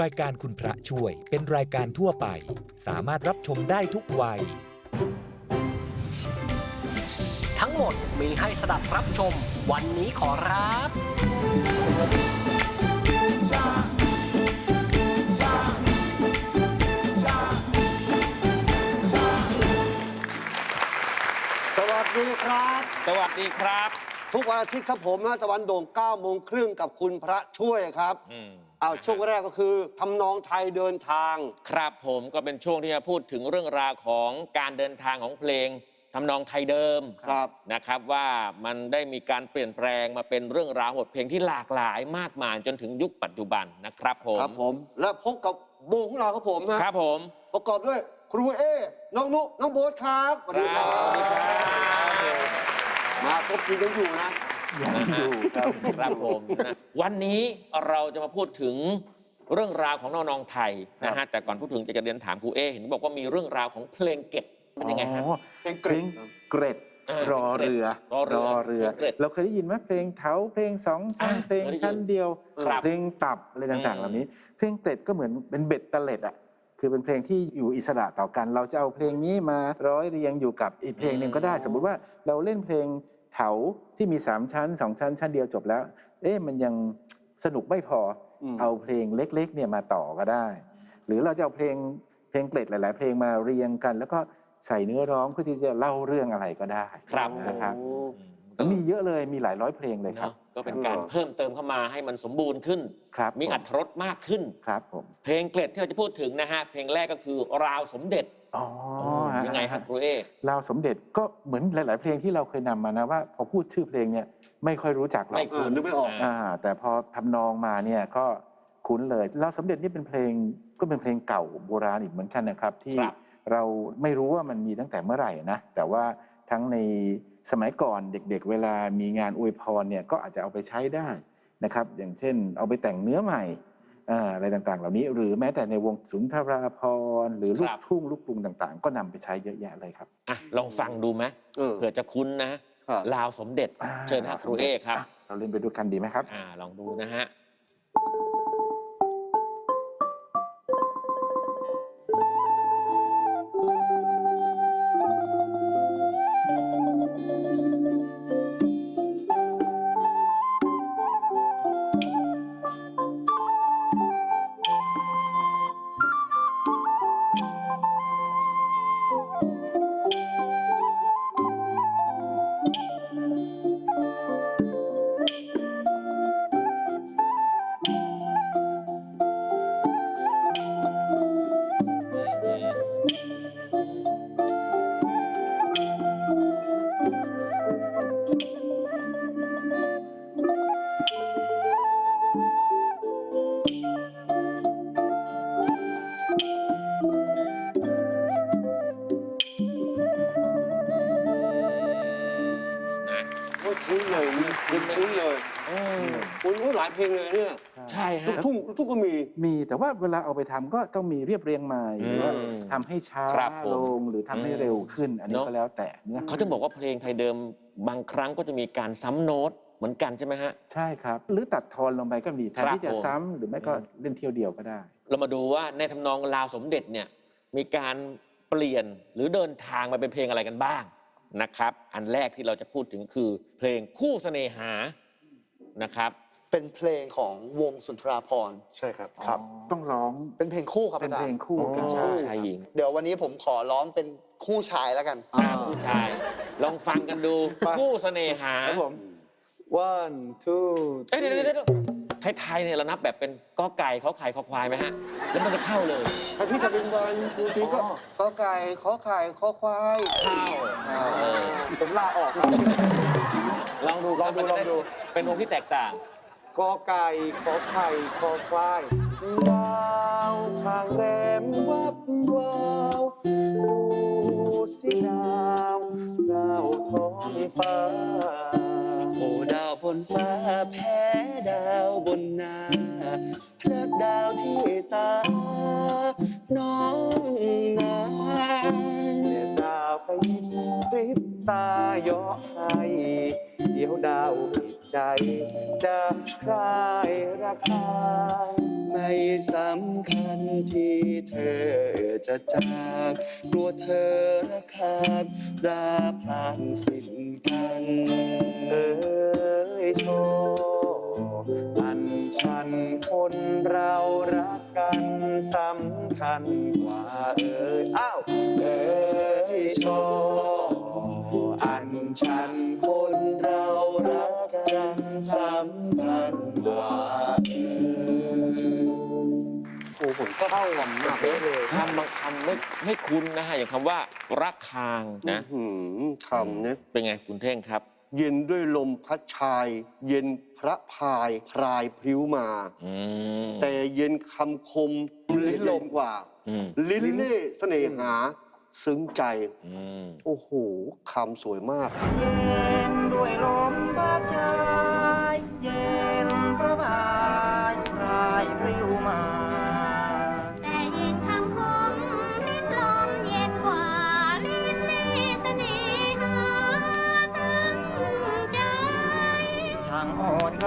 รายการคุณพระช่วยเป็นรายการทั่วไป สามารถรับชมได้ทุกวัย ทั้งหมดมีให้สดับรับชม วันนี้ขอรับ สวัสดีครับ สวัสดีครับ ทุกวันอาทิตย์ครับผมนะตะวันโด่ง9โมงครึ่งกับคุณพระช่วยครับ อืมเอาช่วงแรกก็คือทำนองไทยเดินทาง ครับผมก็เป็นช่วงที่จะพูดถึงเรื่องราวของการเดินทางของเพลงทำนองไทยเดิมครับ นะครับว่ามันได้มีการเปลี่ยนแปลงมาเป็นเรื่องราวบทเพลงที่หลากหลายมากมายจนถึงยุคปัจจุบันนะครับผมครับผม และพบกับวงของเราครับผมนะครับผมประกอบด้วยครูเอน้องนุน้องโบ๊ทครับสวัสดีครับสวัสดีครับมาครบทีมกันอยู่นะ ยังอยู่ครับครับผมนะวันนี้เราจะมาพูดถึงเรื่องราวของน้องนองไทยนะฮะแต่ก่อนพูดถึงจะเรียนถามครูเอเห็นบอกว่ามีเรื่องราวของเพลงเก็บเป็นยังไงฮะ อ๋อเพลงเพเกลร็ดงเกร็ดอ่ารอเรือรอเรือเรือเพลงเกร็ดเราเคยได้ยินไหมเพลงเถาเพลงสองชั้นอ่าเพลงเคยได้ยินชั้นเดียว ครับเพลงตับอะไรต่างอืมๆเหล่านี้ เพลงเกร็ดก็เหมือนเป็นเบ็ดตะเล็ดอะคือเป็นเพลงที่อยู่อิสระต่อกัน เราจะเอาเพลงนี้มาร้อยเรียงอยู่กับอีกเพลงหนึ่งก็ได้ สมมุติว่าเราเล่นเพลง เถาที่มีสามชั้นสองชั้น ชั้นเดียวจบแล้ว เอ๊ะมันยังสนุกไม่พออมเอาเพลงเล็กๆเนี่ยมาต่อก็ได้ หรือเราจะเอาเพลงเพลงเกร็ดหลาย ๆ เพลงมาเรียงกัน แล้วก็ใส่เนื้อร้องเพื่อที่จะเล่าเรื่องอะไรก็ได้ครับนะครับโอ้แล้วมีเยอะเลยมีหลายร้อยเพลงเลยครัเนาะบก็เป็นการเพิ่มเติมเข้ามาให้มันสมบูรณ์ขึ้นครับมีผอัตรสมากขึ้นครับผมเพลงเกล็ดที่เราจะพูดถึงนะฮะเพลงแรกก็คือราวสมเด็จอ๋อ ยังไงครับครูเอลาวสมเด็จก็เหมือนหลาย ๆ เพลงที่เราเคยนำมานะว่า พอพูดชื่อเพลงเนี่ยไม่ค่อยรู้จักหรอไม่กเออนึกไม่ออกอ่าแต่พอทำนองมาเนี่ยก็คุ้นเลยลาวสมเด็จนี่เป็นเพลงก็เป็นเพลงเก่าโบราณอีกเหมือนกันนะครับที่ครับเราไม่รู้ว่ามันมีตั้งแต่เมื่อไหร่นะแต่ว่าทั้งในสมัยก่อนเด็ก ๆ เวลามีงานอวยพรเนี่ยก็อาจจะเอาไปใช้ได้นะครับ อย่างเช่น เอาไปแต่งเนื้อใหม่ อ่าอะไรต่างๆ เหล่านี้ หรือแม้แต่ในวงสุนทราภรณ์หรือลูครักบทุ่งลูกกรุงต่างๆ ก็นำไปใช้เยอะแยะเลยครับอะลองฟังดูไหมเออเผื่อจะคุ้นนะครับลาวสมเด็จอ่าเชิญฮะครูเอครับอะเราเล่นไปด้วยกันดีไหมครับอ่าลองดูนะฮะ คุ้นคุ้นเลยอืมคุ้นโอ้ยหลายเพลงเลยเนี่ยใช่ลูฮะกทุ่งลูกทุ่งก็มี มีแต่ว่าเวลาเอาไปทำก็ต้องมีเรียบเรียงใหม่หรือว่าอืมทำให้ช้าครับผม ลงหรือทำให้เร็วขึ้น อันนี้เนอะก็แล้วแต่เนื้อเขาถึงบอกว่าเพลงไทยเดิมบางครั้งก็จะมีการซ้ำโน้ตเหมือนกันใช่ไหมฮะ ใช่ครับ หรือตัดทอนลงไปก็มีแทนครับที่จะผม ซ้ำหรือไม่ก็เล่นเที่ยวเดียวก็ได้ เรามาดูว่าในทำนองลาวสมเด็จเนี่ยมีการเปลี่ยนหรือเดินทางมาเป็นเพลงอะไรกันบ้าง นะครับ อันแรกที่เราจะพูดถึงคือ เพลงคู่เสน่หานะครับ เป็นเพลงของวงสุนทราพรณ์ใช่ครับครับ ต้องร้อง เป็นเพลงคู่ครับเป็นอาจารเพลงย์คู่กันชใช่ชายหญิงเดี๋ยววันนี้ผมขอร้องเป็นคู่ชายแล้วกัน อ่าผู้ชาย ลองฟังกันดูคู่เสน่หาครับผม one two เอ้ยเดี๋ยวเดี๋ยวเดี๋ยว ไทยๆเนี่ยเรานับแบบเป็นกอไก่เขาไข่คอควายไหมฮะ แล้วมันจะเข้าเลย ถ้าที่จะเป็นวันทูทีก็กอไก่ขอไข่ขอควายเข้าเออผมลาออกครับ ลองดูลองดูมันจะไลองดู เป็นวงที่แตกต่าง กอไก่ขอไข่คอควายดาวทางแรมวับวาวดูสิดาวดาวท้องฟ้าโอ้ดาวบ นฟ้าแพ้ดาวบนนารักดาวที่ตา น้องนานเนี่ยดาวขยิบพริบตาเยาะให้เดี๋ยวดาวผิดใจ จะคลายราคา ไม่สำคัญที่เธอจะจาก กลัวเธอระคากราพลางสิ้นกัน เอ้ยโชอันฉันคนเรารักกันสำคัญกว่าเอ้ยอ้าวเอ้ยโช อ้ผมเข้ากันมากเลยคำบางคำไม่ไม่คุ้นนะฮะอย่างคำว่ารักคางนะหืมคำเนี่ยเป็นไงคุณเท่งครับ เย็นด้วยลมพัดชาย เย็นพระพายพรายพริ้วมา อืม แต่เย็นคำคมลิ้นลมกว่า อืม ลิ้นเล่เสน่หา ซึ้งใจ อืม โอ้โหคำสวยมากด้วยลมพัดชาย เย็นพระบา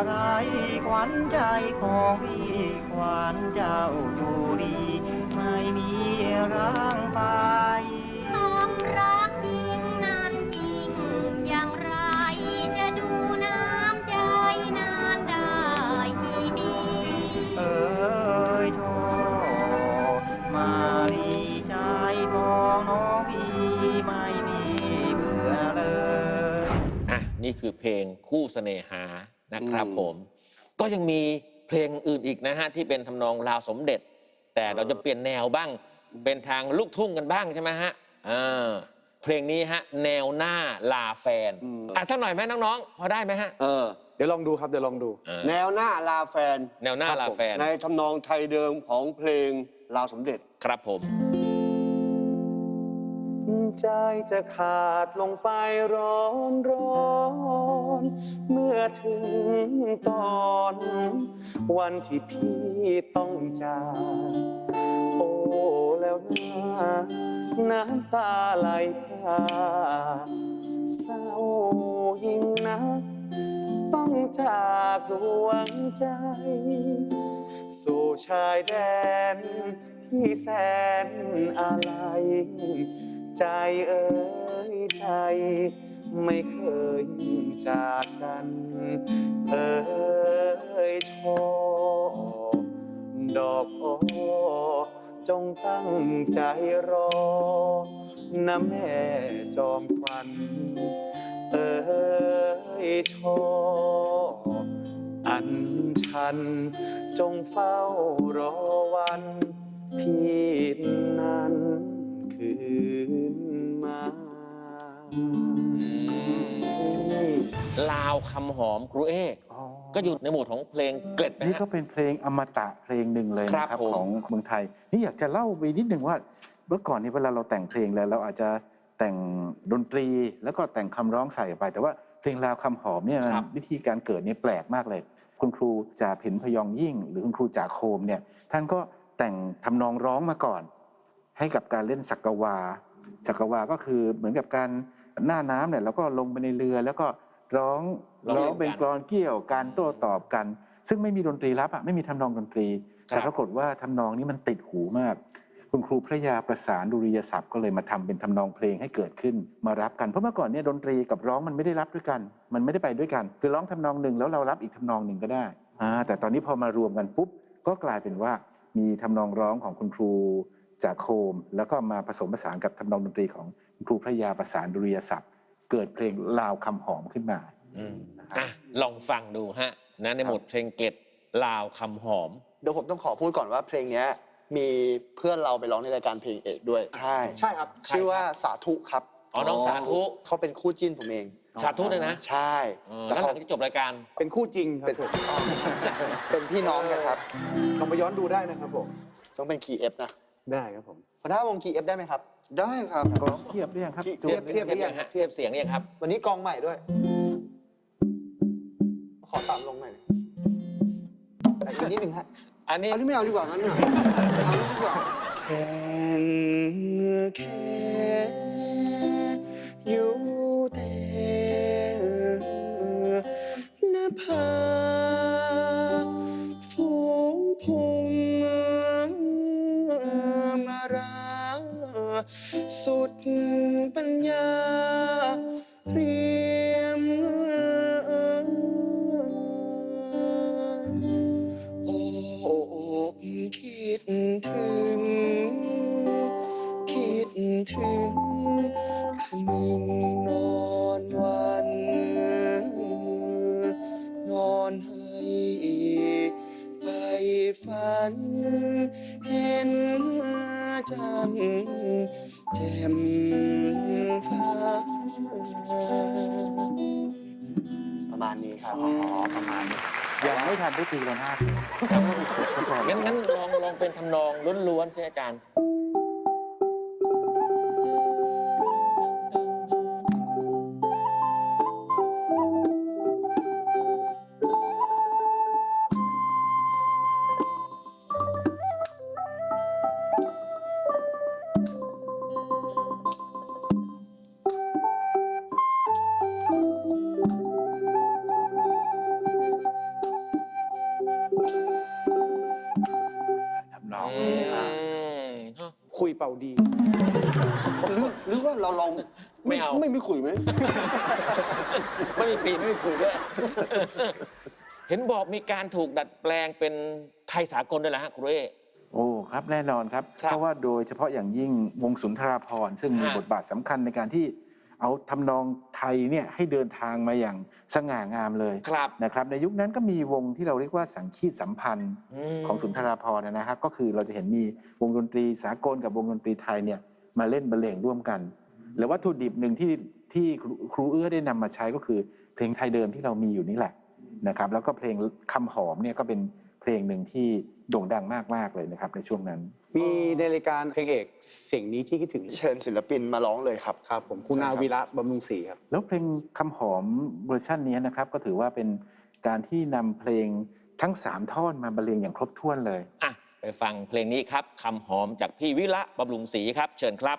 กระไรขวัญใจของพี่ขวัญเจ้าดูดี ไม่มีร่างไปความรักยิ่งนานจริง อย่างไรจะดูน้ำใจนานได้กี่ปีเอ้ยโทมาลีใจมองน้องพี่ไม่มีเบื่อเลย อะ นี่คือเพลงคู่เสน่หา นะครับอืมผม ก็ยังมีเพลงอื่นอีกนะฮะที่เป็นทำนองราวสมเด็จ แต่เราจะเปลี่ยนแนวบ้าง เป็นทางลูกทุ่งกันบ้างใช่ไหมฮะอ่าเพลงนี้ฮะ แนวหน้าลาแฟนอะสักหน่อยไหมน้องๆ พอได้ไหมฮะเออเดี๋ยวลองดูครับเดี๋ยวลองดูอ่าแนวหน้าลาแฟน แนวหน้าลาแฟน ในทำนองไทยเดิมของเพลงลาวสมเด็จครับผม ใจจะขาดลงไปร้อนร้อน เมื่อถึงตอน วันที่พี่ต้องจากโอ้แล้วนะน้ำตาไหลพราเศร้ายิ่งนักต้องจากดวงใจ สู่ชายแดนที่แสนอะไร ใจเอ่ยใจ ไม่เคยจากกัน เอ่ยชอดอกโอจงตั้งใจรอนะแม่จอมควันเอ่ยชออันฉัน จงเฝ้ารอวันพี่นั้น คืนมาลาวคำหอมครูเอก็อยู่ในหมวดของเพลงเกล็ดนะนี่ฮะก็เป็นเพลงอมตะเพลงหนึ่งเลยครันะบครับผม ของเมืองไทย นี่อยากจะเล่าไปนิดหนึ่งว่า เมื่อก่อนนี้เวลาเราแต่งเพลงแล้วเราอาจจะแต่งดนตรีแล้วก็แต่งคำร้องใส่ไป แต่ว่าเพลงราวคำหอมเนี่ยมันวิธีการเกิดเนี่ยแปลกมากเลย คุณครูจ่าเพ็ญพยองยิ่ง หรือคุณครูจ่าโคมเนี่ยท่านก็แต่งทำนองร้องมาก่อน ให้กับการเล่นสักกวาสักกวาก็คือเหมือนกับการหน้าน้ำเนี่ยเราก็ลงไปในเรือแล้วก็ร้องร้องเป็นกลอนเกี่ยวการโต้ตอบกัน ซึ่งไม่มีดนตรีรับอะไม่มีทำนองดนตรี แต่ปรากฏว่าทำนองนี้มันติดหูมาก คุณครูพระยาประสานดุริยศัพท์ก็เลยมาทำเป็นทำนองเพลงให้เกิดขึ้นมารับกันเพราะเมื่อก่อนเนี่ยดนตรีกับร้องมันไม่ได้รับด้วยกัน มันไม่ได้ไปด้วยกัน คือร้องทำนองหนึ่งแล้วเรารับอีกทำนองหนึ่งก็ได้อ่าแต่ตอนนี้พอมารวมกันปุ๊บก็กลายเป็นว่ามีทำนองร้องของคุณครู จากโคมแล้วก็มาผสมผสานกับทำนองดนตรีของคุณครูพระยาประสานดุริยศัพท์ เกิดเพลงลาวคำหอมขึ้นมาอืมอะลองฟังดูฮะนะในหมวดเพลงเกล็ดลาวคำหอม เดี๋ยวผมต้องขอพูดก่อนว่าเพลงเนี้ยมีเพื่อนเราไปร้องในรายการเพลงเอกด้วย ใช่ใช่ครับ ชื่อว่าสาธุครับอ๋อน้องสาธุเขาเป็นคู่จิ้นผมเองสาธุเลยนะ ใช่เออแล้แล้ววหเขาลังจากจบรายการเป็นคู่จริงครัเป็บนผมเป็นพี่น้องกันครับลองไปย้อนดูได้นะครับผมต้องเป็นคีย์เอฟนะ ได้ครับผมหัวหน้าวงคีย์เอฟได้ไหมครับ ได้ครับร้องเทียบหรือยังครับเทียบจูเทียนบเทียบเทียบยังฮะเทียบเสียงยังครับ วันนี้กองใหม่ด้วย ขอตามลงหน่อยแต่อีกนิดนึงฮะอันนี้อันนี้ไม่เอาดีกว่างั้นน่ะเอาดีกว่าแค่แค่อยู่แต่หน้าผา สุดปัญญาเรีย ประมาณนี้ครับ อ๋อ ประมาณนี้ยังไม่ทันได้ตีระนาดเลยซะก่อน งั้นงั้นลองลองเป็นทำนองล้วนๆสิอาจารย์ เป่าดี หรือหรือว่าเราลองไม่เอา ไม่มีขุยไหม ไม่มีปีไม่มีคุยด้วย เห็นบอกมีการถูกดัดแปลงเป็นไทยสากลด้วยเหรอฮะครูเอ โอ้ครับแน่นอนครับ ครับเพราะว่าโดยเฉพาะอย่างยิ่งวงสุนทราภรณ์ซึ่งมีฮะบทบาทสำคัญในการที่ เอาทำนองไทยเนี่ยให้เดินทางมาอย่างสง่างามเลยครับนะครับ ในยุคนั้นก็มีวงที่เราเรียกว่าสังคีตสัมพันธ์มของสุนทราภรณ์นะฮะก็คือเราจะเห็นมีวงดนตรีสากลกับวงดนตรีไทยเนี่ยมาเล่นบรรเลงร่วมกัน แล้ววัตถุดิบหนึ่งที่ที่ครูครูเอื้อได้นำมาใช้ก็คือ เพลงไทยเดิมที่เรามีอยู่นี่แหละนะครับ แล้วก็เพลงคำหอมเนี่ยก็เป็น เพลงหนึ่งที่โด่งดังมากๆเลยนะครับในช่วงนั้น มีในรายการเพลงเอกเสียงนี้ที่คิดถึงเชิญศิลปินมาร้องเลยครับครับผมคุณนาวีระบำรุงศรีครับ แล้วเพลงคำหอมเวอร์ชันนี้นะครับก็ถือว่าเป็นการที่นำเพลงทั้ง 3 ท่อนมาบรรเลงอย่างครบถ้วนเลย อะ ไปฟังเพลงนี้ครับคำหอมจากพี่วิระบำรุงศรีครับ เชิญครับ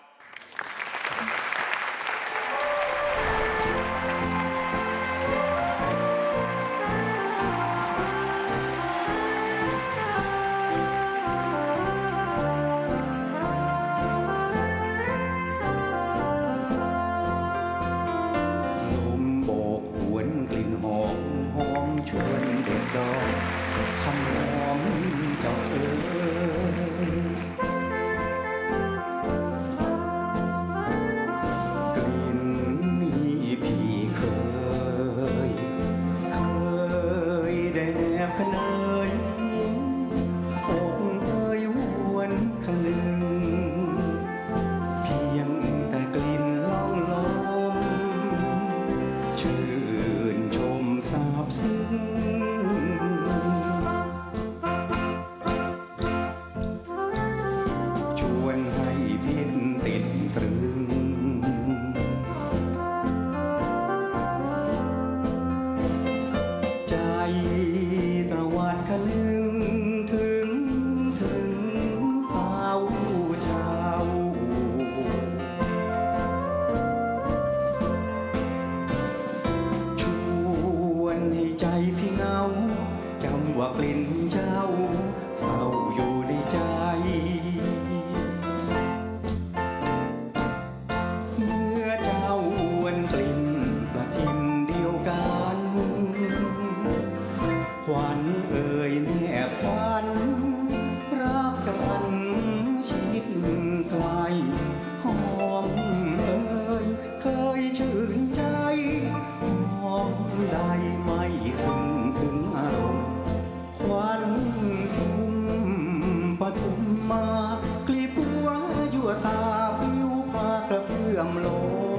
ากระเพื่อมล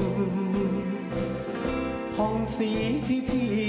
มของสีที่พี่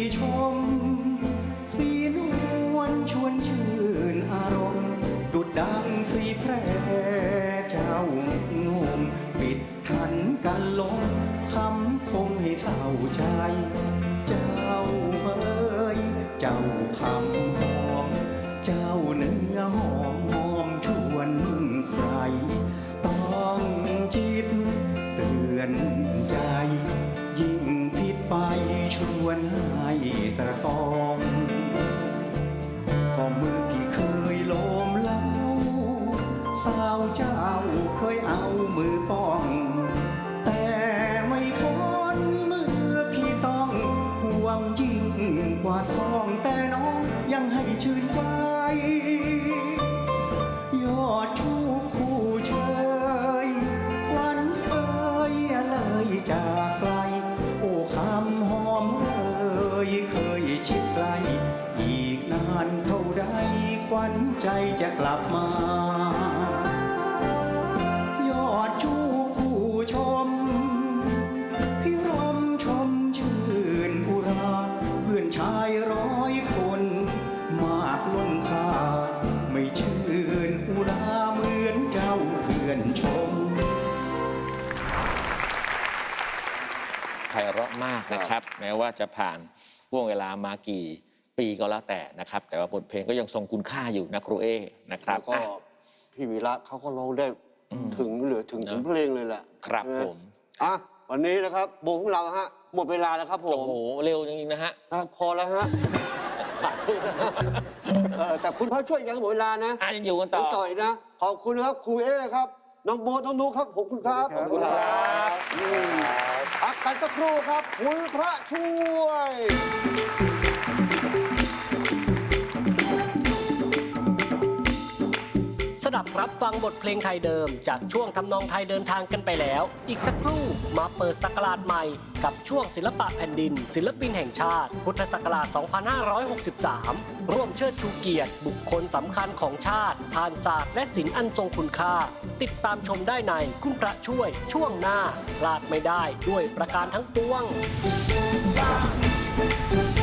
วันใจจะกลับมา ยอดชูคู่ชม พิรมชมชื่นอุราเพื่อนชายร้อยคน มากล้นค่าไม่ชื่นอุราเหมือนเจ้าเพื่อนชมไพเราะมากนะครับ แม้ว่าจะผ่านห่วงเวลามากี่ ปีก็แล้วแต่นะครับ แต่ว่าบทเพลงก็ยังทรงคุณค่าอยู่นะครูเอนะครับแล้วก็อะ พี่วีระเขาก็ร้องได้ถึงเหลือถึงเนอะ ถึงเพลงเลยแหละครับใช่ไหผมอะวันนี้นะครับวงของเราฮะ หมดเวลาแล้วครับผโอ้มโหเร็วจริงๆนะฮะ อะพอแล้วฮะผ่านไปแล้วเออแต่คุณพระช่วยยังหมดเวลานะอะยังอยู่กันต่อ ยังต่อยนะ ขอบคุณครับครูเอ๊ครับน้องโบทน้องนุกครับขอบคุณครับขอบคุณครับอืมพักกันสักครู่ครับคุณพระช่วย ดับรับฟังบทเพลงไทยเดิม จากช่วงทำนองไทยเดินทางกันไปแล้ว อีกสักครู่มาเปิดสักราชใหม่ กับช่วงศิลปะแผ่นดิน ศิลปินแห่งชาติ พุทธศักราช 2563 ร่วมเชิดชูเกียรติ บุคคลสำคัญของชาติผ่านศาสตร์และศิลป์อันทรงคุณค่า ติดตามชมได้ในคุณพระช่วย ช่วงหน้าพลาดไม่ได้ด้วยประการทั้งปวง「